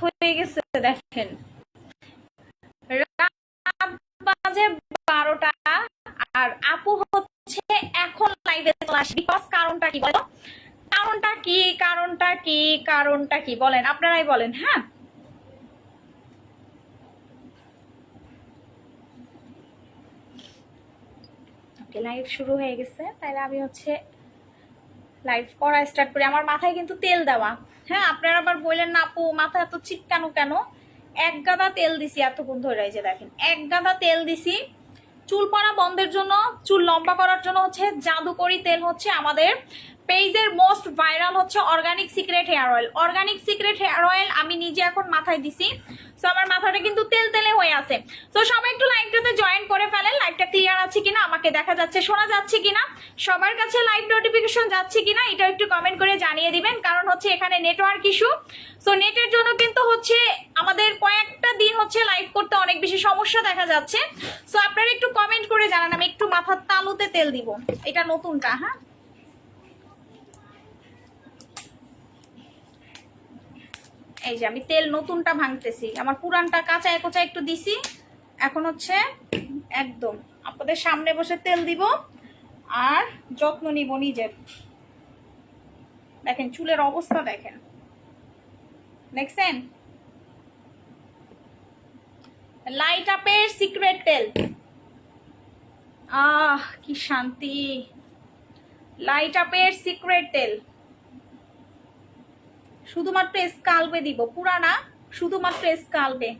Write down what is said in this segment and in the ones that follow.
হয়ে গেছে দেখেন। বাজে বারোটা আর আপু হচ্ছে এখন লাইভে বিকজ কারণটা কি বলো? কারণটা কি কারণটা কি কারণটা কি বলেন, আপনারাই বলেন হ্যাঁ? লাইভ শুরু হয়ে গেছে। তাহলে আমি হচ্ছে লাইভ করা স্টার্ট করি। আমার মাথায় কিন্তু তেল দেওয়া। হ্যাঁ আপনারা আবার বললেন না, আপু, মাথা এত চিটকানো কেন? এক গাদা তেল দিছি এতক্ষণ ধরে, এই যে দেখেন, এক গাদা তেল দিছি। চুল পড়া বন্ধের জন্য, চুল লম্বা করার জন্য হচ্ছে জাদুকরি তেল হচ্ছে আমাদের পেজের মোস্ট ভাইরাল হচ্ছে organic secret hair oil. Organic secret hair oil আমি নিজে এখন মাথায় দিছি। তো আমার মাথাটা কিন্তু তেল তেলে হয়ে আছে। তো সবাই একটু লাইভটাতে জয়েন করে ফেলেন। লাইভটা ক্লিয়ার আছে কিনা, আমাকে দেখা যাচ্ছে, শোনা যাচ্ছে কিনা, সবার কাছে লাইভ নোটিফিকেশন যাচ্ছে কিনা, এটা একটু কমেন্ট করে জানিয়ে দিবেন। কারণ হচ্ছে এখানে নেটওয়ার্ক ইস্যু সো নেটের জন্য কিন্তু হচ্ছে আমাদের কয়েকটা দিন হচ্ছে লাইভ করতে অনেক বেশি সমস্যা দেখা যাচ্ছে। সো আপনারা একটু কমেন্ট করে জানান, আমি একটু মাথার তালুতে তেল দিব। এটা নতুনটা হ্যাঁ? এই যে আমি তেল নতুনটা ভাঙতেছি। আমার পুরানটা কাঁচা কোচা একটু দিছি। এখন হচ্ছে একদম আপনাদের সামনে বসে তেল দিব আর যত্ন নিব নিজের। দেখেন, চুলের অবস্থা দেখেন। দেখছেন? লাইট আপের সিক্রেট তেল। আহ, কি শান্তি। লাইট আপের সিক্রেট তেল। শুধুমাত্র স্কালবে দিব পুরানা শুধুমাত্র স্কালবে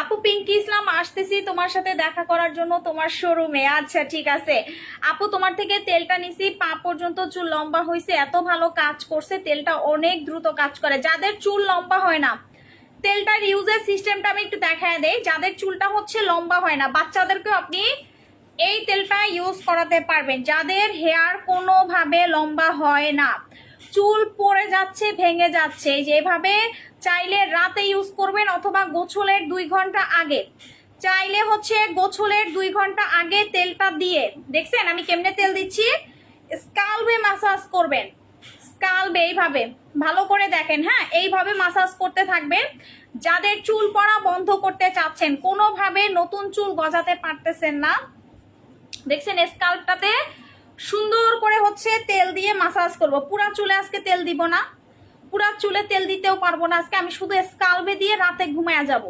আপু, পিঙ্কি ইসলাম, আসতেছি তোমার সাথে দেখা করার জন্য তোমার শোরুমে আচ্ছা ঠিক আছে। আপু, তোমার থেকে তেলটা নিছি, পা পর্যন্ত চুল লম্বা হয়েছে এত ভালো কাজ করছে, তেলটা অনেক দ্রুত কাজ করে। যাদের চুল লম্বা হয় না, তেলটার ইউজের সিস্টেমটা আমি একটু দেখায় দেই। যাদের চুলটা হচ্ছে লম্বা হয় না, বাচ্চাদেরকেও আপনি এই তেলটা ইউজ করাতে পারবেন। যাদের হেয়ার কোনোভাবে লম্বা হয় না। চুল পড়ে যাচ্ছে, ভেঙে যাচ্ছে। যেভাবে চাইলে রাতে ইউজ করবেন অথবা গোছলের দুই ঘণ্টা আগে। চাইলে হচ্ছে গোছলের দুই ঘণ্টা আগে তেলটা দিয়ে, দেখছেন আমি কেমনে তেল দিচ্ছি? স্কালবে মাসাজ করবেন। স্কালবে এইভাবে। ভালো করে দেখেন হ্যাঁ? এইভাবে মাসাজ করতে থাকবে যাদের চুল পড়া বন্ধ করতে চাচ্ছেন, কোনোভাবে নতুন চুল গজাতে পারতেছেন না। দেখছেন, স্কাল্পটাতে সুন্দর করে হচ্ছে তেল দিয়ে মাসাজ করব। পুরা চুলে আজকে তেল দিব না। পুরা চুলে তেল দিতেও পারব না আজকে। আমি শুধু স্কালবে দিয়ে রাতে ঘুমায়া যাব।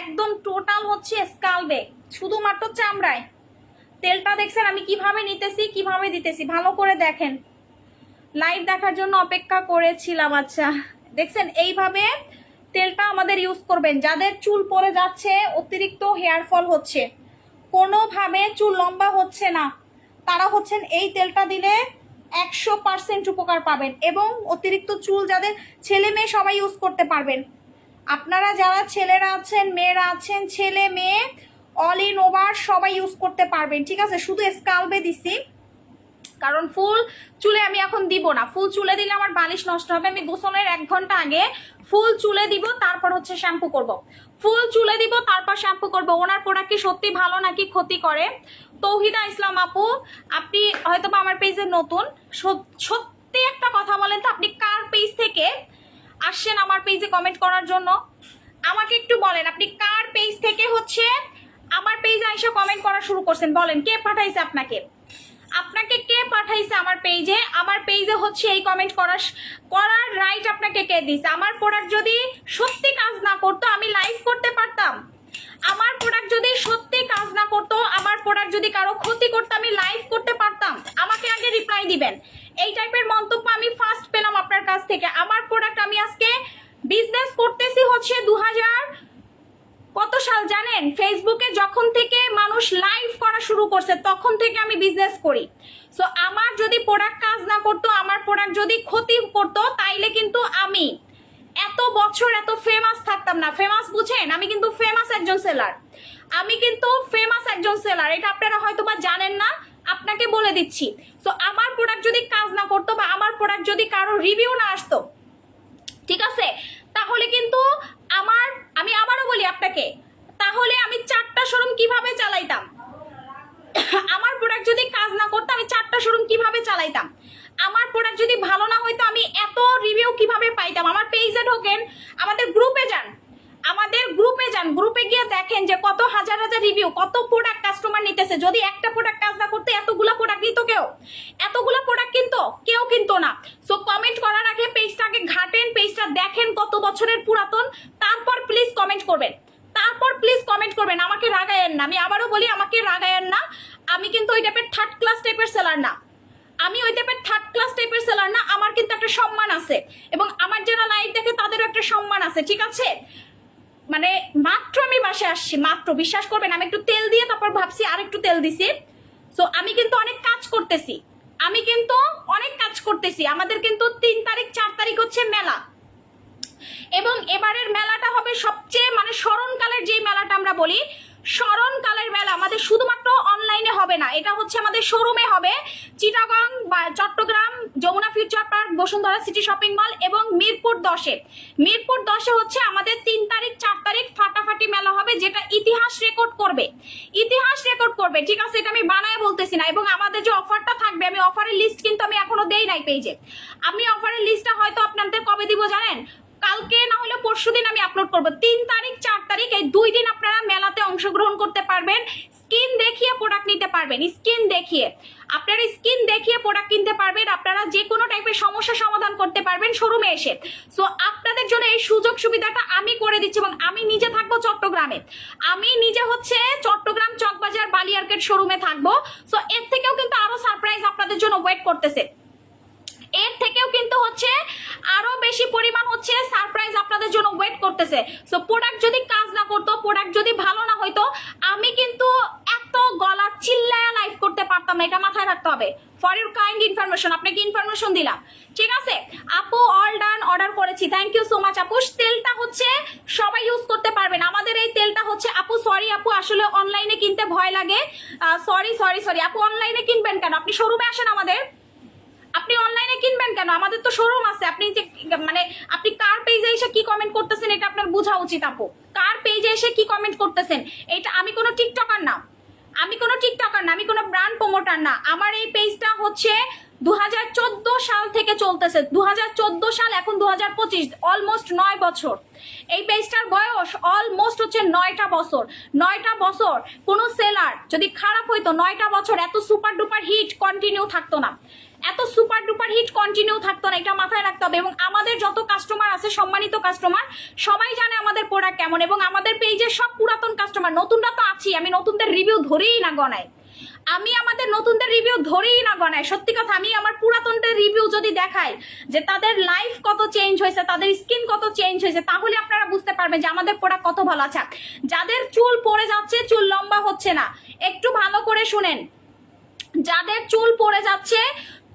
একদম টোটাল হচ্ছে স্কালবে শুধুমাত্র চামড়ায়। তেলটা দেখছেন, আমি কীভাবে নিতেছি, কীভাবে দিতেছি? ভালো করে দেখেন। লাইভ দেখার জন্য অপেক্ষা করেছিলাম আচ্ছা। দেখছেন, এইভাবে তেলটা আমাদের ইউজ করবেন। যাদের চুল পড়ে যাচ্ছে, অতিরিক্ত হেয়ার ফল হচ্ছে। কোনোভাবে চুল লম্বা হচ্ছে না। তারা হচ্ছেন এই তেলটা দিলে একশো পার্সেন্ট উপকার পাবেন এবং অতিরিক্ত চুল যাদের ছেলে মেয়ে সবাই ইউজ করতে পারবেন। আপনারা যারা ছেলেরা আছেন, মেয়েরা আছেন, ছেলে মেয়ে অল ইন ওভার সবাই ইউজ করতে পারবেন। ঠিক আছে? শুধু স্কালবে দিছি। কারণ ফুল চুলে আমি এখন দিব না। ফুল চুলে দিলে আমার বালিশ নষ্ট হবে। আমি গোসলের এক ঘণ্টা আগে ফুল চুলে দিব, তারপর হচ্ছে শ্যাম্পু করব। ফুল চুলে দিব, তারপর শ্যাম্পু করব। ওনার প্রোডাক্ট কি সত্যি ভালো নাকি ক্ষতি করে? তৌহিদা ইসলাম আপু, আপনি হয়তো আমার পেজে নতুন। সত- সত্যি একটা কথা বলেন তো, আপনি কার পেজ থেকে আসছেন আমার পেজে কমেন্ট করার জন্য? আমাকে একটু বলেন, আপনি কার পেজ থেকে হচ্ছে আমার পেজে এসে কমেন্ট করা শুরু করছেন? বলেন, কে পাঠাইছে আপনাকে? আপনাকে কে পাঠাইছে আমার পেজে আমার পেজে হচ্ছে এই কমেন্ট করার করার রাইট আপনাকে কে দিছে? আমার প্রোডাক্ট যদি সত্যি কাজ না করতো, আমি লাইভ করতে পারতাম। আমার প্রোডাক্ট যদি সত্যি কাজ না করতো, আমার প্রোডাক্ট যদি কারও ক্ষতি করতো, আমি লাইভ করতে পারতাম। আমাকে আগে রিপ্লাই দিবেন। এই টাইপের মন্তব্য আমি ফার্স্ট পেলাম আপনার কাছ থেকে। আমার প্রোডাক্ট আমি আজকে বিজনেস করতেছি হচ্ছে দু হাজার কত সাল জানেন? ফেসবুকে যখন থেকে মানুষ লাইভ করা শুরু করছে, তখন থেকে আমি বিজনেস করি। সো আমার যদি প্রোডাক্ট কাজ না করতো, আমার প্রোডাক্ট যদি ক্ষতি করতো, তাইলে কিন্তু আমি এত বছর এত ফেমাস থাকতাম না। ফেমাস বুঝেন? আমি কিন্তু ফেমাস একজন সেলার আমি কিন্তু ফেমাস একজন সেলার এটা আপনারা হয়তো বা জানেন না, আপনাকে বলে দিচ্ছি। সো আমার প্রোডাক্ট যদি কাজ না করতো বা আমার প্রোডাক্ট যদি কারও রিভিউ না আসতো, ঠিক আছে? তাহলে কিন্তু আমার, আমি আবারও বলি আপনাকে, তাহলে আমি চারটা শোরুম কীভাবে চালাইতাম? আমার প্রোডাক্ট যদি কাজ না করতো, আমি চারটা শোরুম কীভাবে চালাইতাম? আমার প্রোডাক্ট যদি ভালো না হইতো, আমি এত রিভিউ কীভাবে পাইতাম? আমার পেজে ঢোকেন, আমাদের গ্রুপে যান। আমাদের গ্রুপে যান গ্রুপে গিয়ে দেখেন যে কত হাজার হাজার রিভিউ কত প্রোডাক্ট কাস্টমার নিতেছে। যদি একটা প্রোডাক্ট কাজ না করতে, এতগুলো প্রোডাক্ট নিত কেউ এতগুলো প্রোডাক্ট কিনতো কেউ কিনতো না সো কমেন্ট করার আগে পেজটাকে ঘাটেন পেজটা দেখেন কত বছরের পুরাতন তারপর প্লিজ কমেন্ট করবেন তারপর প্লিজ কমেন্ট করবেন আমাকে রাগায়েন না আমি আবারও বলি আমাকে রাগায়েন না আমি কিন্তু ওই টাইপের থার্ড ক্লাস টাইপের সেলার না আমি ওই টাইপের থার্ড ক্লাস টাইপের সেলার না আমার কিন্তু একটা সম্মান আছে এবং আমার যারা লাইভ দেখে তাদেরও একটা সম্মান আছে ঠিক আছে মানে মাত্র আমি বাসে আসছি, মাত্র। বিশ্বাস করবেন, আমি একটু তেল দিয়ে তারপর ভাবছি আর একটু তেল দিছি। সো আমি কিন্তু অনেক কাজ করতেছি। আমি কিন্তু অনেক কাজ করতেছি। আমাদের কিন্তু তিন তারিখ, চার তারিখ হচ্ছে মেলা। এবং এবারের মেলাটা হবে সবচেয়ে মানে স্মরণকালের যে মেলাটা আমরা বলি স্মরণকালের মেলা আমাদের শুধুমাত্র অনলাইনে হবে না, এটা হচ্ছে আমাদের শোরুমে হবে। চিটাগং বা Chattogram Jamuna future park Bashundhara city shopping mall এবং মিরপুর দশে। মিরপুর দশে হচ্ছে আমাদের তিন তারিখ, চার তারিখ ফাটাফাটি মেলা হবে, যেটা ইতিহাস রেকর্ড করবে। ইতিহাস রেকর্ড করবে, ঠিক আছে? এটা আমি বানায় বলতেছি না, এবং আমাদের যে অফারটা থাকবে, আমি অফারের লিস্ট কিন্তু আমি এখনও দেই নাই পেজে আমি অফারের লিস্টটা হয়তো আপনাদের কবে দিব জানেন? কালকে না হলে পরশু দিন আমি আপলোড করব। তিন তারিখ, চার তারিখ, এই দুই দিন আপনারা মেলাতে অংশগ্রহণ করতে পারবেন। স্কিন দেখিয়ে প্রোডাক্ট নিতে পারবেন, স্কিন দেখিয়ে। আপনারা স্কিন দেখিয়ে প্রোডাক্ট কিনতে পারবেন, আপনারা যে কোনো টাইপের সমস্যা সমাধান করতে পারবেন শোরুমে এসে। সো আপনাদের জন্য এই সুযোগ সুবিধাটা আমি করে দিচ্ছি এবং আমি নিজে থাকব চট্টগ্রামে। আমি নিজে হচ্ছে চট্টগ্রাম চকবাজার বালিয়ার্কেট শোরুমে থাকব। সো এর থেকেও কিন্তু আরও সারপ্রাইজ আপনাদের জন্য ওয়েট করতেছে। এর থেকেও কিন্তু হচ্ছে আরও বেশি পরিমাণ হচ্ছে সারপ্রাইজ আপনাদের জন্য ওয়েট করতেছে। সো প্রোডাক্ট যদি কাজ না করতো প্রোডাক্ট যদি ভালো না হইতো, আমি কিন্তু এত গলা চিল্লায়া লাইভ করতে পারতাম না, এটা মাথায় রাখতে হবে। ফর ইউর কাইন্ড ইনফরমেশন আপনাকে ইনফরমেশন দিলাম? ঠিক আছে? আপু অল ডান অর্ডার করেছি। থ্যাংক ইউ সো মাচ আপু। তেলটা হচ্ছে সবাই ইউজ করতে পারবেন। আমাদের এই তেলটা হচ্ছে, আপু সরি আপু, আসলে অনলাইনে কিনতে ভয় লাগে। সরি সরি সরি আপু অনলাইনে কিনবেন কেন? আপনি শোরুমে আসেন আমাদের। আপনি অনলাইনে কিনবেন কেন? আমাদের তো শোরুম আছে। আপনি যে মানে আপনি কার পেজে এসে কি কমেন্ট করতেছেন এটা আপনার বোঝা উচিত, আপু। কার পেজে এসে কি কমেন্ট করতেছেন? এটা আমি কোনো টিকটকার না। আমি কোনো টিকটকার না, আমি কোনো ব্র্যান্ড প্রমোটার না। আমার এই পেজটা হচ্ছে দু হাজার চোদ্দ সাল থেকে চলতেছে। দু হাজার চোদ্দ সাল, এখন দু হাজার পঁচিশ অলমোস্ট নয় বছর। এই পেজটার বয়স অলমোস্ট হচ্ছে নয়টা বছর। নয়টা বছর কোনো সেলার যদি খারাপ হইতো, নয়টা বছর এত সুপার ডুপার হিট কন্টিনিউ থাকতো না। এত সুপার ডুপার হিট কন্টিনিউ থাকতো না, এটা মাথায় রাখতে হবে। এবং আমাদের যত কাস্টমার আছে, সম্মানিত কাস্টমার সবাই জানে আমাদের প্রোডাক্ট কেমন এবং আমাদের পেজে সব পুরাতন কাস্টমার নতুনরা তো আছি, আমি নতুনদের রিভিউ ধরেই না গনাই। আমি আমাদের নতুনদের রিভিউ ধরেই না গনাই, সত্যি কথা, আমি আমার পুরাতনদের রিভিউ যদি দেখাই যে তাদের লাইফ কত চেঞ্জ হয়েছে, তাদের স্কিন কত চেঞ্জ হয়েছে, তাহলে আপনারা বুঝতে পারবেন যে আমাদের প্রোডাক্ট কত ভালো আছে। যাদের চুল পড়ে যাচ্ছে, চুল লম্বা হচ্ছে না, একটু ভালো করে শুনেন। যাদের চুল পড়ে যাচ্ছে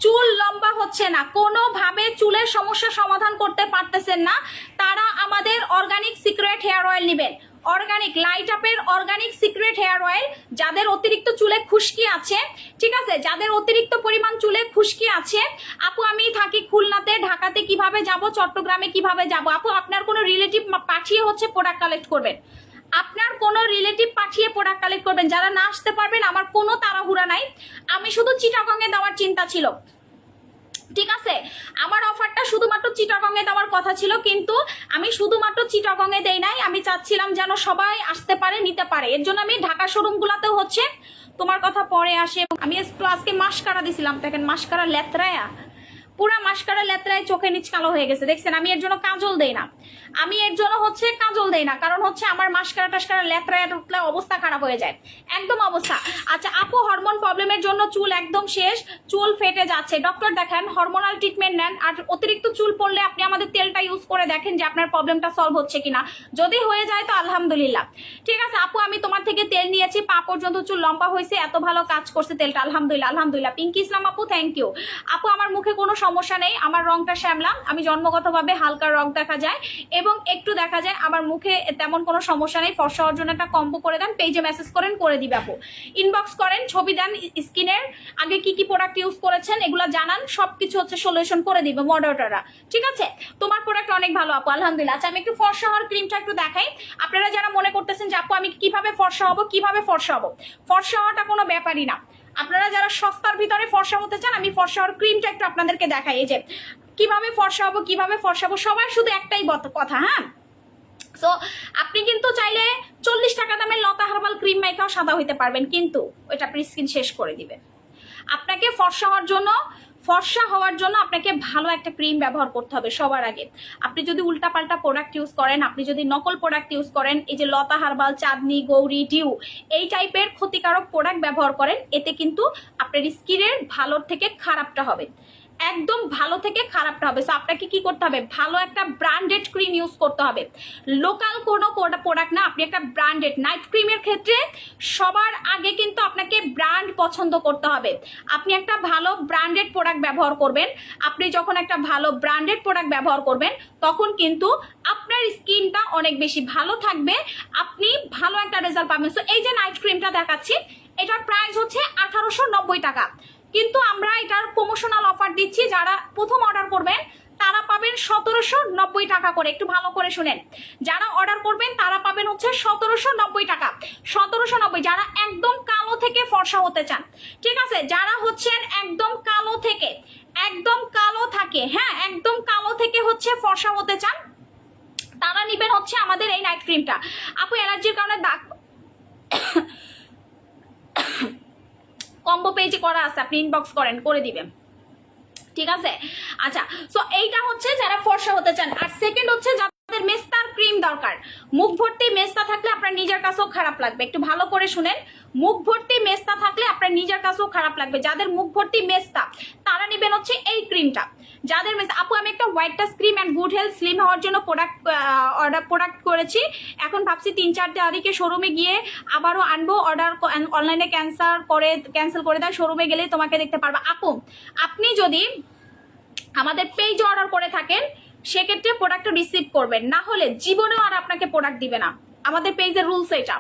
চুল লম্বা হচ্ছে না। কোনোভাবে চুলের সমস্যা সমাধান করতে পারতেছেন না। তারা আমাদের অর্গানিক সিক্রেট হেয়ার অয়েল নেবেন। অর্গানিক লাইট আপের অর্গানিক সিক্রেট হেয়ার অয়েল যাদের অতিরিক্ত চুলে খুশকি আছে, ঠিক আছে? যাদের অতিরিক্ত পরিমাণ চুলে খুশকি আছে, আপু আমি থাকি খুলনাতে, ঢাকাতে কীভাবে যাব, চট্টগ্রামে কীভাবে যাব? আপু, আপনার কোনো রিলেটিভ পাঠিয়ে হচ্ছে প্রোডাক্ট কালেক্ট করবেন। আপনার কোনো রিলেটিভ পাঠিয়ে প্রোডাক্ট কালেক্ট করবেন। যারা না আসতে পারবেন, আমার কোনো তাড়াহুড়া নাই। আমি শুধু চিটাগংয়ে দেওয়ার চিন্তা ছিল। ঠিক আছে? আমার অফারটা শুধুমাত্র চিটাগংয়ে দেওয়ার কথা ছিল, কিন্তু আমি শুধুমাত্র চিটাগংয়ে দেই নাই। আমি চাচ্ছিলাম যেন সবাই আসতে পারে, নিতে পারে। এর জন্য আমি ঢাকা শোরুম গুলাতেও হচ্ছে। তোমার কথা পরে আসে। আমি আজকে মাস্কারা দিছিলাম। দেখেন, মাস্কারা লেত্রায়া। পুরা মাস্কারা লেত্রায় চোখে নিচ কালো হয়ে গেছে। দেখছেন, আমি এর জন্য কাজল দেই না। আমি এর জন্য হচ্ছে কাজল দেই না, কারণ হচ্ছে আমার মাস্কারা টাস্কারা লেত্রায় উঠলে অবস্থা খারাপ হয়ে যায়। একদম অবস্থা। আচ্ছা আপু হরমোন প্রবলেমের জন্য চুল একদম শেষ, চুল ফেটে যাচ্ছে। ডক্টর দেখেন হরমোনাল ট্রিটমেন্ট নেন, আর অতিরিক্ত চুল পড়লে আপনি আমাদের তেলটা ইউজ করে দেখেন যে আপনার প্রবলেমটা সলভ হচ্ছে কিনা। যদি হয়ে যায় তো আলহামদুলিল্লাহ। ঠিক আছে, আপু, আমি তোমার থেকে তেল নিয়েছি, পা পর্যন্ত চুল লম্বা হয়েছে, এত ভালো কাজ করছে তেলটা। আলহামদুলিল্লাহ আলহামদুলিল্লাহ। পিঙ্কি ইসলাম আপু থ্যাংক ইউ আপু, আমার মুখে কোনো সমস্যা নেই, আমার রংটা শ্যামলা, আমি জন্মগতভাবে হালকা রং দেখা যায়, এবং একটু দেখা যায় আমার মুখে তেমন কোনো সমস্যা নেই, ফর্সা হওয়ার জন্য একটা কম্বো করে দেন পেজে মেসেজ করেন, করে দিবে আপু। ইনবক্স করেন, ছবি দেন স্কিনের, আগে কি কি প্রোডাক্ট ইউজ করেছেন, এগুলো জানান সব কিছু হচ্ছে সলিউশন করে দিবে মডারেটররা ঠিক আছে? তোমার প্রোডাক্ট অনেক ভালো আপু, আলহামদুলিল্লাহ। আচ্ছা আমি একটু ফর্সা হওয়ার ক্রিমটা একটু দেখাই। আপনারা যারা মনে করতেছেন যে আপু, আমি কীভাবে ফর্সা হব, কীভাবে ফর্সা হব? ফর্সা হওয়াটা কোনো ব্যাপারই না। আপনারা যারা সস্তার ভিতরে ফর্সা হতে চান, আমি ফর্সা হওয়ার ক্রিমটা একটু আপনাদেরকে দেখাই। যে, কীভাবে ফর্সা হব কীভাবে ফর্সা হব সবার শুধু একটাই কথা হ্যাঁ? সো আপনি কিন্তু চাইলে চল্লিশ টাকা দামের লতা হারবাল ক্রিম মাইকাও সাদা হইতে পারবেন, কিন্তু ওইটা আপনি স্কিন শেষ করে দিবে আপনাকে ফর্সা হওয়ার জন্য ফর্সা হওয়ার জন্য আপনাকে ভালো একটা ক্রিম ব্যবহার করতে হবে সবার আগে। আপনি যদি উল্টাপাল্টা প্রোডাক্ট ইউজ করেন, আপনি যদি নকল প্রোডাক্ট ইউজ করেন, এই যে লতা, হারবাল, চাঁদনি, গৌরী, ডিউ, এই টাইপের ক্ষতিকারক প্রোডাক্ট ব্যবহার করেন, এতে কিন্তু আপনার স্কিনের ভালোর থেকে খারাপটা হবে। একদম ভালো থেকে খারাপটা হবে। সো আপনাকে কি করতে হবে? ভালো একটা ব্র্যান্ডেড ক্রিম ইউজ করতে হবে। লোকাল কোনো প্রোডাক্ট না, আপনি একটা ব্র্যান্ডেড নাইট ক্রিমের ক্ষেত্রে সবার আগে কিন্তু আপনাকে ব্র্যান্ড পছন্দ করতে হবে। আপনি একটা ভালো ব্র্যান্ডেড প্রোডাক্ট ব্যবহার করবেন। আপনি যখন একটা ভালো ব্র্যান্ডেড প্রোডাক্ট ব্যবহার করবেন, তখন কিন্তু আপনার স্কিনটা অনেক বেশি ভালো থাকবে। আপনি ভালো একটা রেজাল্ট পাবেন। সো এই যে নাইট ক্রিমটা দেখাচ্ছি, এটার প্রাইস হচ্ছে আঠারোশো নব্বই টাকা। কিন্তু আমরা এটার প্রমোশনাল অফার দিচ্ছি, যারা প্রথম অর্ডার করবেন, তারা পাবেন সতেরোশো নব্বই টাকা করে। একটু ভালো করে শুনেন। যারা অর্ডার করবেন, তারা পাবেন হচ্ছে সতেরোশো নব্বই টাকা। সতেরোশো নব্বই, যারা একদম কালো থেকে ফর্সা হতে চান। ঠিক আছে? যারা হচ্ছেন একদম কালো থেকে, একদম কালো থাকে হ্যাঁ একদম কালো থেকে হচ্ছে ফর্সা হতে চান, তারা নিবেন হচ্ছে আমাদের এই নাইট ক্রিমটা আপু, অ্যালার্জির কারণে দাগ কম্বো পেজে করা আছে, আপনি ইনবক্স করেন, করে দিবেন। ঠিক আছে? আচ্ছা সো এইটা হচ্ছে যারা ফর্সা হতে চান। আর সেকেন্ড হচ্ছে যাদের মেস্তার ক্রিম দরকার। মুখ ভর্তি থাকলে আপনার নিজের খারাপ লাগবে। একটু ভালো করে শুনেন। মুখ ভর্তি থাকলে আপনার নিজের খারাপ লাগবে। যাদের মুখ ভর্তি তারা নেবেন হচ্ছে এই ক্রিমটা। যাদের আপু, আমি একটা অ্যান্ড গুড হেলথ স্লিম হওয়ার জন্য প্রোডাক্ট অর্ডার প্রোডাক্ট করেছি। এখন ভাবছি তিন, চার তারিখে শোরুমে গিয়ে আবারও আনব। অর্ডার অনলাইনে ক্যান্সেল করে ক্যান্সেল করে দেয়। শোরুমে গেলেই তোমাকে দেখতে পারবা। আপু, আপনি যদি আমাদের পেজ অর্ডার করে থাকেন সেক্ষেত্রে প্রোডাক্টটা রিসিভ করবেন। না হলে জীবনেও আর আপনাকে প্রোডাক্ট দিবে না। আমাদের পেজের রুলস এটা।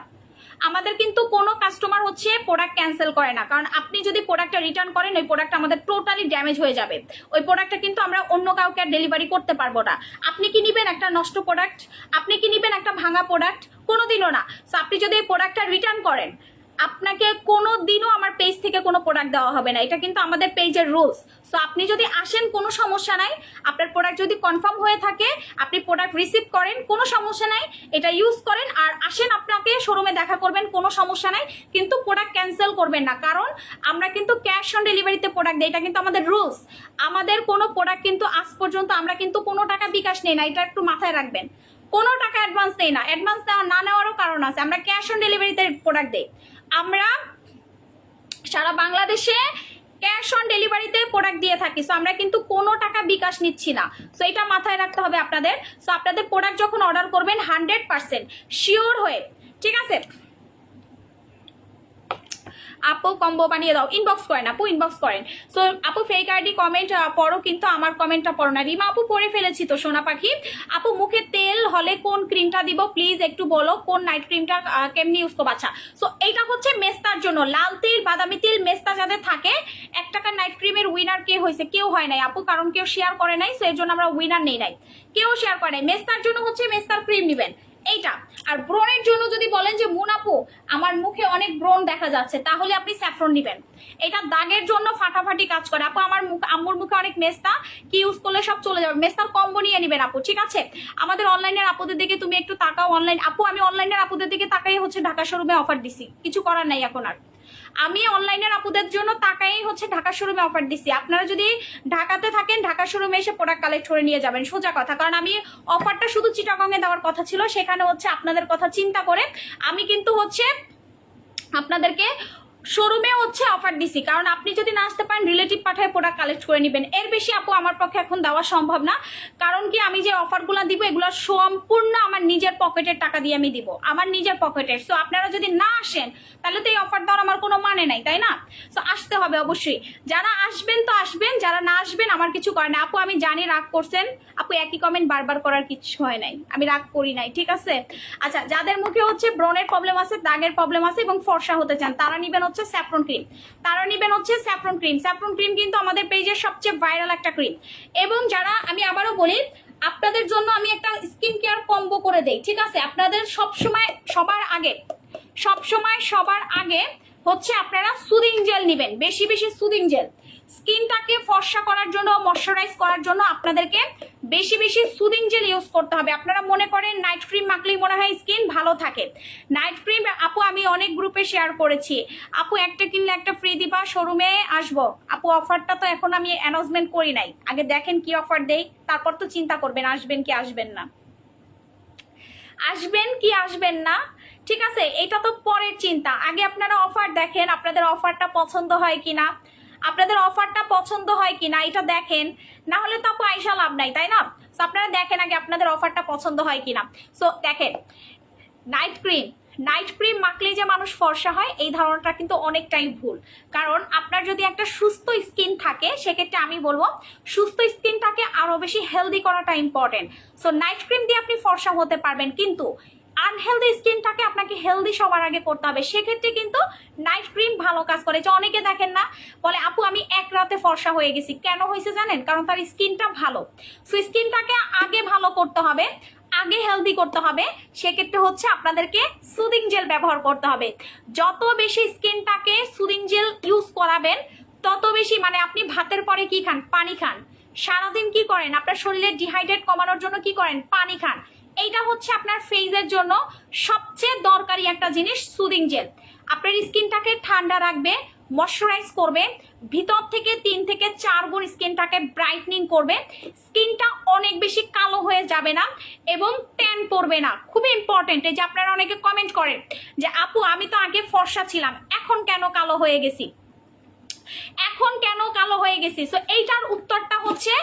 আমাদের কিন্তু কোনো কাস্টমার হচ্ছে প্রোডাক্ট ক্যান্সেল করে না। কারণ আপনি যদি প্রোডাক্টটা রিটার্ন করেন, ওই প্রোডাক্ট আমাদের টোটালি ড্যামেজ হয়ে যাবে। ওই প্রোডাক্টটা কিন্তু আমরা অন্য কাউকে আর ডেলিভারি করতে পারব না। আপনি কি নিবেন একটা নষ্ট প্রোডাক্ট আপনি কি নিবেন একটা ভাঙা প্রোডাক্ট কোনোদিনও না। সো আপনি যদি এই প্রোডাক্টটা রিটার্ন করেন আপনাকে কোনো দিনও আমার পেজ থেকে কোনো প্রোডাক্ট দেওয়া হবে না। এটা কিন্তু আমাদের পেজের রুলস সো আপনি যদি আসেন, কোনো সমস্যা নাই। আপনার প্রোডাক্ট যদি কনফার্ম হয়ে থাকে, আপনি প্রোডাক্ট রিসিভ করেন, কোনো সমস্যা নাই। এটা ইউজ করেন আর আসেন আপনাকে শোরুমে দেখা করবেন, কোনো সমস্যা নাই। কিন্তু প্রোডাক্ট ক্যান্সেল করবেন না। কারণ আমরা কিন্তু ক্যাশ অন ডেলিভারিতে প্রোডাক্ট দিই। এটা কিন্তু আমাদের রুলস আমাদের কোনো প্রোডাক্ট কিন্তু আজ পর্যন্ত আমরা কিন্তু কোনো টাকা বিকাশ নেই না। এটা একটু মাথায় রাখবেন। কোনো টাকা অ্যাডভান্স নেই না। অ্যাডভান্স দেওয়া না নেওয়ারও কারণ আছে। আমরা ক্যাশ অন ডেলিভারিতে প্রোডাক্ট দিই। আমরা সারা বাংলাদেশে ক্যাশ অন ডেলিভারিতে প্রোডাক্ট দিয়ে থাকি। সো আমরা কিন্তু কোনো টাকা বিকাশ নিচ্ছি না। সো এটা মাথায় রাখতে হবে আপনাদের। সো আপনাদের প্রোডাক্ট যখন অর্ডার করবেন হান্ড্রেড পারসেন্ট শিওর হয়ে। ঠিক আছে? আপু কম্বো বানিয়ে দাও ইনবক্স করেন, আপু ইনবক্স করেন। সো আপু ফেক আইডি কমেন্ট পড়ো কিন্তু আমার কমেন্টটা পড়ো না। রিমা আপু পড়ে ফেলেছি তো, সোনা পাখি। আপু মুখে তেল হলে কোন ক্রিমটা দিব? প্লিজ একটু বলো, কোন নাইট ক্রিমটা কেমনি ইউজ করব? আচ্ছা সো এইটা হচ্ছে মেস্তার জন্য। লাল তিল, বাদামি তিল, মেস্তা যাদের থাকে, এক টাকার নাইট ক্রিমের উইনার কে হয়েছে? কেউ হয় নাই আপু, কারণ কেউ শেয়ার করে নাই সো এর জন্য আমরা উইনার নেই নাই। কেউ শেয়ার করে নাই। মেস্তার জন্য হচ্ছে মেস্তার ক্রিম নেবেন। এইটা। আর ব্রণের জন্য যদি বলেন যে মুনাপু আমার মুখে অনেক ব্রণ দেখা যাচ্ছে, তাহলে আপনি স্যাফ্রন নেবেন। এটা দাগের জন্য ফাটাফাটি কাজ করে। আপু, আমার মুখ, আম্মুর মুখে অনেক মেস্তা, কি ইউজ করলে সব চলে যাবে? মেস্তার কম্বো নিয়ে নেবেন আপু, ঠিক আছে? আমাদের অনলাইনের আপুদের দিকে তুমি একটু তাকাও অনলাইন আপু, আমি অনলাইনের আপুদের দিকে তাকাই হচ্ছে ঢাকা শোরুমে অফার দিছি। কিছু করার নাই এখন আর। আমি অনলাইনের আপুদের জন্য তাকাই হচ্ছে ঢাকা শোরুমে অফার দিছি। আপনারা যদি ঢাকাতে থাকেন, ঢাকা শোরুমে এসে প্রোডাক্ট কালেক্ট করে নিয়ে যাবেন, সোজা কথা। কারণ আমি অফারটা শুধু চিটাগংয়ে দেওয়ার কথা ছিল, সেখানে হচ্ছে আপনাদের কথা চিন্তা করে আমি কিন্তু হচ্ছে আপনাদেরকে শোরুমে হচ্ছে অফার দিছি। কারণ আপনি যদি না আসতে পারেন রিলেটিভ পাঠায় প্রোডাক্ট কালেক্ট করে নেবেন। এর বেশি আপু আমার পক্ষে এখন দেওয়া সম্ভব না। কারণ কি, আমি যে অফারগুলো দিব, এগুলো সম্পূর্ণ আমার নিজের পকেটের টাকা দিয়ে আমি দিব। আমার নিজের পকেটের। সো আপনারা যদি না আসেন, তাহলে তো এই অফার দেওয়ার আমার কোনো মানে নাই, তাই না? সো আসতে হবে অবশ্যই। যারা আসবেন তো আসবেন, যারা না আসবেন, আমার কিছু করে না আপু, আমি জানি রাগ করছেন। আপু, একই কমেন্ট বারবার করার কিছু হয় নাই। আমি রাগ করি নাই, ঠিক আছে? আচ্ছা যাদের মুখে হচ্ছে ব্রণের প্রবলেম আছে, দাগের প্রবলেম আছে এবং ফর্সা হতে চান, তারা নিবেন হচ্ছে স্যাফরন ক্রিম তারা নেবেন হচ্ছে স্যাফ্রন ক্রিম স্যাফ্রন ক্রিম কিন্তু আমাদের পেজের সবচেয়ে ভাইরাল একটা ক্রিম এবং যারা, আমি আবারও বলি, আপনাদের জন্য আমি একটা স্কিন কেয়ার কম্বো করে দেই, ঠিক আছে? আপনাদের সব সময় সবার আগে সব সময় সবার আগে হচ্ছে আপনারা সুদিং জেল নেবেন। বেশি বেশি সুদিং জেল স্কিনটাকে ফর্সা করার জন্য ময়শ্চারাইজ করার জন্য আপনাদেরকে বেশি বেশি সুদিং জেল ইউজ করতে হবে। আপনারা মনে করেন নাইট ক্রিম মাখলেই মনে হয় স্কিন ভালো থাকে। নাইট ক্রিম আপু, আমি অনেক গ্রুপে শেয়ার করেছি। আপু, একটা কিনলে একটা ফ্রি দিবা শোরুমে আসব। আপু অফারটা তো এখন আমি অ্যানাউন্সমেন্ট করি নাই। আগে দেখেন কি অফার দেই, তারপর তো চিন্তা করবেন, আসবেন কি, আসবেন না। আসবেন কি, আসবেন না? ঠিক আছে, এটা তো পরের চিন্তা। আগে আপনারা অফার দেখেন, আপনাদের অফারটা পছন্দ হয় কিনা। আপনাদের অফারটা পছন্দ হয় কি না এটা দেখেন, না হলে তো আপু আইসা লাভ নাই, তাই না? আপনারা দেখেন আগে আপনাদের অফারটা পছন্দ হয় কিনা। সো দেখেন নাইট ক্রিম নাইট ক্রিম মাখলে যে মানুষ ফর্সা হয়, এই ধারণাটা কিন্তু অনেকটাই ভুল। কারণ আপনার যদি একটা সুস্থ স্কিন থাকে, সেক্ষেত্রে আমি বলব, সুস্থ স্কিনটাকে আরও বেশি হেলদি করাটা ইম্পর্টেন্ট সো নাইট ক্রিম দিয়ে আপনি ফর্সা হতে পারবেন, কিন্তু আনহেলদি স্কিনটাকে আপনাকে হেলদি সবার আগে করতে হবে। সেক্ষেত্রে কিন্তু নাইট ক্রিম ভালো কাজ করে। যে অনেকে দেখেন না, বলে, আপু, আমি এক রাতে ফর্সা হয়ে গেছি। কেন হয়েছে জানেন? কারণ তার স্কিনটা ভালো। সো স্কিনটাকে আগে ভালো করতে হবে, আগে হেলদি করতে হবে। সেক্ষেত্রে হচ্ছে আপনাদেরকে সুদিং জেল ব্যবহার করতে হবে। যত বেশি স্কিনটাকে সুদিং জেল ইউজ করাবেন, তত বেশি মানে আপনি ভাতের পরে কি খান? পানি খান। সারাদিন কি করেন? আপনার শরীরে ডিহাইড্রেট কমানোর জন্য কি করেন? পানি খান। এইটা হচ্ছে আপনার ফেজের জন্য সবচেয়ে দরকারি একটা জিনিস সুদিং জেল আপনার স্কিনটাকে ঠান্ডা রাখবে ময়শ্চারাইজ করবে, ভিতর থেকে তিন থেকে চার গুণ স্কিনটাকে ব্রাইটনিং করবে। স্কিনটা অনেক বেশি কালো হয়ে যাবে না এবং ট্যান পড়বে না। খুবই ইম্পর্টেন্ট এই যে আপনারা অনেকে কমেন্ট করেন যে, আপু, আমি তো আগে ফর্সা ছিলাম, এখন কেন কালো হয়ে গেছি? এখন কেন কালো হয়ে গেছি? সো এইটার উত্তরটা হচ্ছে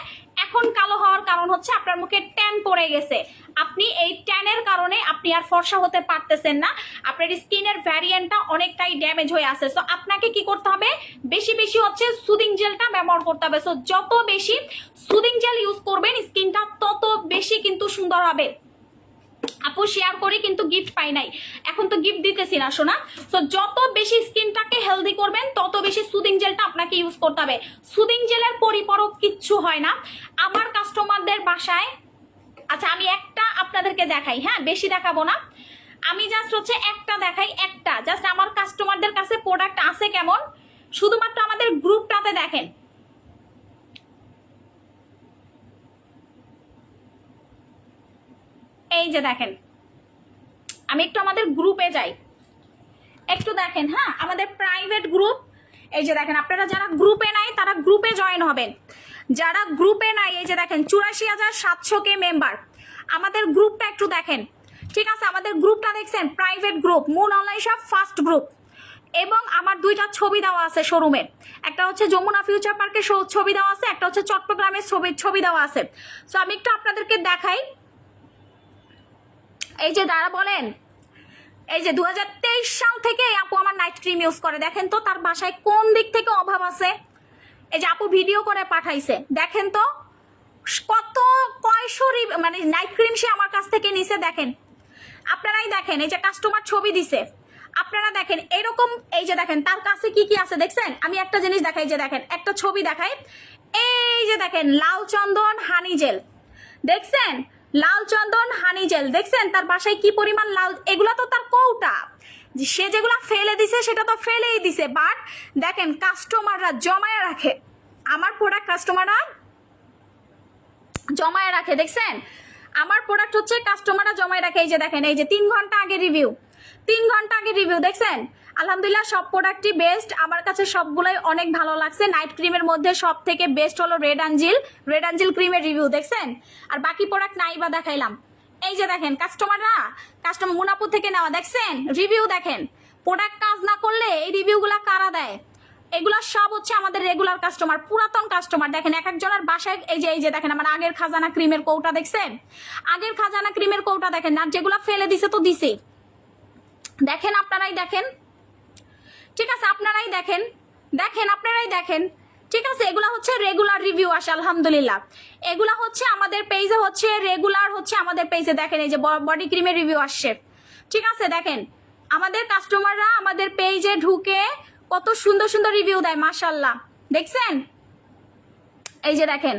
এখন কালো হওয়ার কারণ হচ্ছে আপনার মুখে ট্যান পড়ে গেছে। আপনি এই ট্যানের কারণে আপনি আর ফর্সা হতে পারতেছেন না। আপনার স্কিনের ভ্যারিয়েন্টটা অনেকটাই ড্যামেজ হয়ে আছে। সো আপনাকে কি করতে হবে? বেশি বেশি হচ্ছে সুদিং জেলটা ব্যবহার করতে হবে। সো যত বেশি সুদিং জেল ইউজ করবেন স্কিনটা তত বেশি কিন্তু সুন্দর হবে। আপু শেয়ার করি কিন্তু গিফট পাই নাই। এখন তো গিফট দিতেছি না শোনা তো যত বেশি স্কিনটাকে হেলদি করবেন, তত বেশি সুদিং জেলটা আপনাকে ইউজ করতে হবে। সুদিং জেলের পরিপরক কিচ্ছু হয় না। আমার কাস্টমারদের বাসায় আচ্ছা আমি একটা আপনাদেরকে দেখাই হ্যাঁ? বেশি দেখাবো না। আমি জাস্ট হচ্ছে একটা দেখাই, একটা। জাস্ট আমার কাস্টমারদের কাছে প্রোডাক্ট আছে কেমন? শুধুমাত্র আমাদের গ্রুপটাতে দেখেন। এই যে দেখেন, আমি একটু আমাদের গ্রুপে যাই। একটু দেখেন হ্যাঁ আমাদের প্রাইভেট গ্রুপ এই যে দেখেন, আপনারা যারা গ্রুপে নাই, তারা গ্রুপে জয়েন হবেন। যারা গ্রুপে নাই, এই যে দেখেন, চুরাশি হাজার সাতশো কে মেম্বার আমাদের গ্রুপটা একটু দেখেন। ঠিক আছে, আমাদের গ্রুপটা দেখছেন প্রাইভেট গ্রুপ মুন অনলাইন সব ফার্স্ট গ্রুপ এবং আমার দুইটা ছবি দেওয়া আছে শোরুমের একটা হচ্ছে যমুনা ফিউচার পার্কের ছবি দেওয়া আছে, একটা হচ্ছে চট্টগ্রামের ছবি ছবি দেওয়া আছে। তো আমি একটু আপনাদেরকে দেখাই। এই যে, দাঁড়া বলেন। এই যে দু হাজার তেইশ সাল থেকে আপু আমার নাইট ক্রিম ইউজ করে। দেখেন তো, তার বাসায় কোন দিক থেকে অভাব আছে? এই যে, আপু ভিডিও করে পাঠাইছে। দেখেন তো, কত কয়শো রি- মানে নাইট ক্রিম সে আমার কাছ থেকে নিছে, দেখেন। আপনারাই দেখেন, এই যে কাস্টমার ছবি দিছে। আপনারা দেখেন, এরকম, এই যে দেখেন, তার কাছে কি কি আছে দেখছেন? আমি একটা জিনিস দেখাই, যে দেখেন, একটা ছবি দেখাই। এই যে দেখেন, লাল চন্দন হানি জেল দেখছেন? লাল চন্দন, হানি জেল। দেখছেন, তার বাসায় কি পরিমাণ লাল? এগুলা তো তার কৌটা। সে যেগুলা ফেলে দিছে, সেটা তো ফেলেই দিছে। বাট দেখেন কাস্টমাররা জমায়ে রাখে। আমার প্রোডাক্ট কাস্টমাররা জমায়ে রাখে, দেখছেন? আমার প্রোডাক্ট হচ্ছে কাস্টমাররা জমায় রাখে। এই যে দেখেন, এই যে তিন ঘণ্টা আগে রিভিউ তিন ঘণ্টা আগে রিভিউ দেখছেন? আলহামদুলিল্লাহ, সব প্রোডাক্টই বেস্ট আমার কাছে সবগুলোই অনেক ভালো লাগছে। নাইট ক্রিমের মধ্যে সব থেকে বেস্ট হলো রেড আঞ্জিল রেড আঞ্জিল ক্রিমের রিভিউ দেখছেন? আর বাকি প্রোডাক্ট নাই বা দেখাইলাম। এই যে দেখেন কাস্টমাররা কাস্টমার মুনাপুর থেকে নেওয়া, দেখছেন? রিভিউ দেখেন। প্রোডাক্ট কাজ না করলে এই রিভিউগুলা কারা দেয়? এগুলা সব হচ্ছে আমাদের রেগুলার কাস্টমার পুরাতন কাস্টমার দেখেন, এক একজনের বাসায়, এই যে এই যে দেখেন, আমার আগের খাজানা ক্রিমের কৌটা, দেখছেন? আগের খাজানা ক্রিমের কৌটা দেখেন আর যেগুলা ফেলে দিছে তো দিছে দেখেন, আপনারাই দেখেন। ঠিক আছে, আপনারাই দেখেন। দেখেন, আপনারাই দেখেন। ঠিক আছে, এগুলা হচ্ছে রেগুলার রিভিউ আসে, আলহামদুলিল্লাহ। এগুলা হচ্ছে আমাদের পেজে হচ্ছে রেগুলার হচ্ছে আমাদের পেজে দেখেন, এই যে বডি ক্রিমের রিভিউ আসছে। ঠিক আছে, দেখেন। আমাদের কাস্টমাররা আমাদের পেজে ঢুকে কত সুন্দর সুন্দর রিভিউ দেয় মাশাল্লাহ দেখছেন? এই যে দেখেন।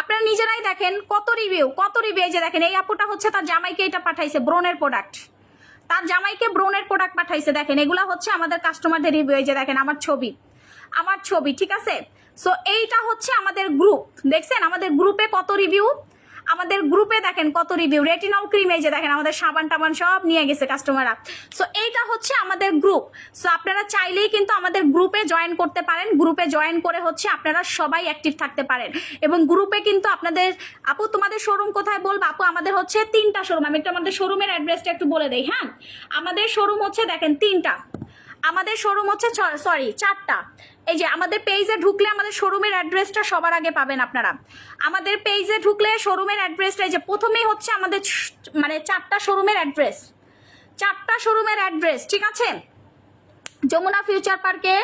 আপনারা নিজেরাই দেখেন কত রিভিউ কত রিভিউ এই যে দেখেন, এই আপুটা হচ্ছে তার জামাইকে এটা পাঠাইছে ব্রোনের প্রোডাক্ট তার জামাইকে ব্রোনের প্রোডাক্ট পাঠাইছে, দেখেন। এগুলা হচ্ছে আমাদের কাস্টমারদের রিভিউ এই যে দেখেন, আমার ছবি। আমার ছবি, ঠিক আছে? সো এইটা হচ্ছে আমাদের গ্রুপ দেখছেন? আমাদের গ্রুপে কত রিভিউ আমাদের গ্রুপে দেখেন কত রিভিউ রেটিনল ক্রিম এই যে দেখেন, আমাদের সাবান টাবান সব নিয়ে গেছে কাস্টমাররা সো এইটা হচ্ছে আমাদের গ্রুপ সো আপনারা চাইলেই কিন্তু আমাদের গ্রুপে জয়েন করতে পারেন। গ্রুপে জয়েন করে হচ্ছে আপনারা সবাই অ্যাক্টিভ থাকতে পারেন। এবং গ্রুপে কিন্তু আপনাদের, আপু তোমাদের শোরুম কোথায় বলব? আপু, আমাদের হচ্ছে তিনটা শোরুম আমি একটু আমাদের শোরুমের অ্যাড্রেসটা একটু বলে দেই হ্যাঁ? আমাদের শোরুম হচ্ছে দেখেন তিনটা। আমাদের শোরুম হচ্ছে সরি চারটা। এই যে আমাদের পেজে ঢুকলে আমাদের শোরুমের অ্যাড্রেসটা সবার আগে পাবেন আপনারা। আমাদের পেজে ঢুকলে শোরুমের অ্যাড্রেসটা এই যে প্রথমেই হচ্ছে আমাদের মানে চারটা শোরুমের অ্যাড্রেস চারটা শোরুমের অ্যাড্রেস ঠিক আছে? যমুনা ফিউচার পার্কে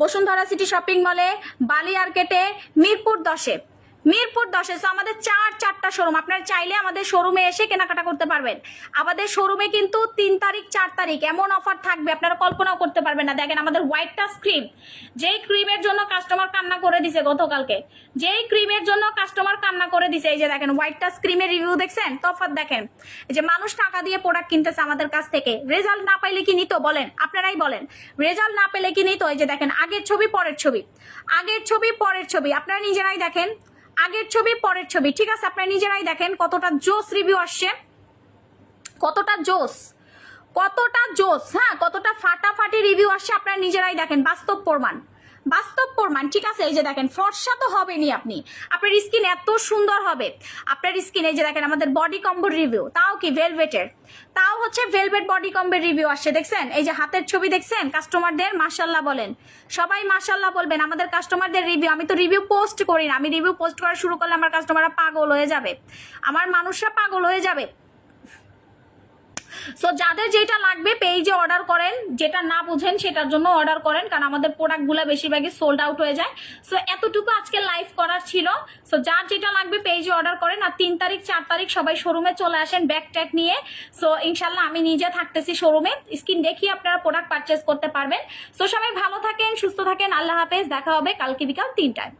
বসুন্ধরা সিটি শপিং মলে বালি আর্কেটে মিরপুর দশে। মিরপুর দশে তো আমাদের চার চারটা শোরুম আপনারা চাইলে আমাদের শোরুমে এসে কেনাকাটা করতে পারবেন। আমাদের শোরুমে কিন্তু তিন তারিখ, চার তারিখ এমন অফার থাকবে, আপনারা কল্পনাও করতে পারবেন না। দেখেন আমাদের হোয়াইট টাচ ক্রিম যেই ক্রিমের জন্য কাস্টমার কান্না করে দিছে গতকালকে, যেই ক্রিমের জন্য কাস্টমার কান্না করে দিছে, এই যে দেখেন হোয়াইট টাচ ক্রিমের রিভিউ দেখছেন? তফাৎ দেখেন। যে মানুষ টাকা দিয়ে প্রোডাক্ট কিনতেছে আমাদের কাছ থেকে রেজাল্ট না পাইলে কি নিত? বলেন, আপনারাই বলেন। রেজাল্ট না পেলে কি নিত? এই যে দেখেন, আগের ছবি, পরের ছবি। আগের ছবি, পরের ছবি। আপনারা নিজেরাই দেখেন আগের ছবি, পরের ছবি। ঠিক আছে, আপনারা নিজেরাই দেখেন কতটা জোস রিভিউ আসছে। কতটা জোস কতটা জোস হ্যাঁ কতটা ফাটাফাটি রিভিউ আসছে, আপনারা নিজেরাই দেখেন। বাস্তব প্রমাণ। বাস্তব প্রমাণ, ঠিক আছে? এই যে দেখেন, ফর্সা তো হবেনি আপনি। আপনার স্কিন এত সুন্দর হবে। আপনার স্কিন, এই যে দেখেন, আমাদের বডি কম্বোর রিভিউ তাও কি ভেলভেটের তাও হচ্ছে ভেলভেট বডি কম্বের রিভিউ আসছে, দেখছেন? এই যে হাতের ছবি দেখছেন? কাস্টমারদের মাশাল্লাহ বলেন। সবাই মাশাল্লাহ বলবেন, আমাদের কাস্টমারদের রিভিউ আমি তো রিভিউ পোস্ট করি না। আমি রিভিউ পোস্ট করা শুরু করলে আমার কাস্টমাররা পাগল হয়ে যাবে। আমার মানুষরা পাগল হয়ে যাবে। সো যাদের যেটা লাগবে পেজে অর্ডার করেন। যেটা না বুঝেন, সেটার জন্য অর্ডার করেন, কারণ আমাদের প্রোডাক্টগুলো বেশিরভাগই সোল্ড আউট হয়ে যায়। সো এতটুকু আজকে লাইভ করার ছিল। সো যার যেটা লাগবে পেজে অর্ডার করেন। আর তিন তারিখ, চার তারিখ সবাই শোরুমে চলে আসেন ব্যাগ ট্যাগ নিয়ে। সো ইনশাল্লাহ আমি নিজে থাকতেছি শোরুমে স্কিন দেখিয়ে আপনারা প্রোডাক্ট পারচেস করতে পারবেন। সো সবাই ভালো থাকেন, সুস্থ থাকেন। আল্লাহ হাফেজ। দেখা হবে কালকে বিকাল তিনটায়।